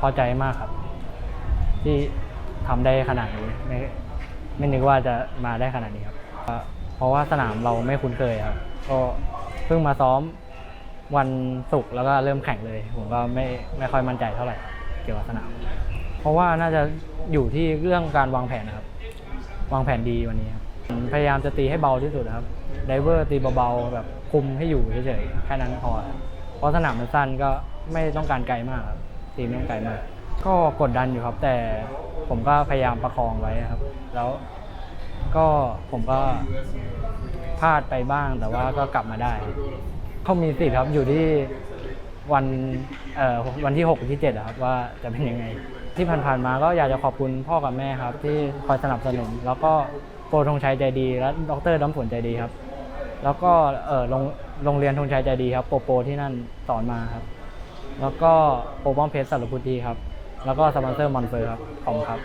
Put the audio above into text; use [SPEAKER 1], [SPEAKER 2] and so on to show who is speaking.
[SPEAKER 1] พอใจมากครับ ที่ทำได้ขนาดนี้ไม่ไม่นึกว่าจะมาได้ขนาดนี้ครับเอ่อเพราะว่าสนามเราไม่คุ้นเคยครับ ก็เพิ่งมาซ้อมวันศุกร์แล้วก็เริ่มแข่งเลย ผมก็ไม่ไม่ค่อยมั่นใจเท่าไหร่เกี่ยวกับสนาม เพราะว่าน่าจะอยู่ที่เรื่องการวางแผนนะครับ วางแผนดีวันนี้ครับผมพยายามจะตีให้เบาที่สุดนะครับไดเวอร์ตีเบาๆแบบคุมให้อยู่เฉยๆแค่นั้นพอครับเพราะสนามมันสั้นก็ไม่ต้องการไกลมากครับ ตีไม่ต้องไกลมากก็กดดันอยู่ครับ แต่ผมก็พยายามประคองไว้ครับ แล้วก็ผมก็พลาดไปบ้างแต่ว่าก็กลับมาได้ เขามีสิทธิ์ครับอยู่ที่วันเอ่อวันที่6ที่7ครับว่าจะเป็นยังไง ที่ผ่านๆมาก็อยากจะขอบคุณพ่อกับแม่ครับ ที่คอยสนับสนุน แล้วก็โปรธงชัยใจดี และดรน้ำฝนใจดีครับ แล้วก็เอ่อโรงโรงเรียนธงชัยใจดีครับ โปรโปรที่นั่นสอนมาครับ แล้วก็โปรบ้อมเพชรสารพุทธีครับ แล้วก็สปอนเซอร์มอนเฟอร์ครับ ขอบคุณครับ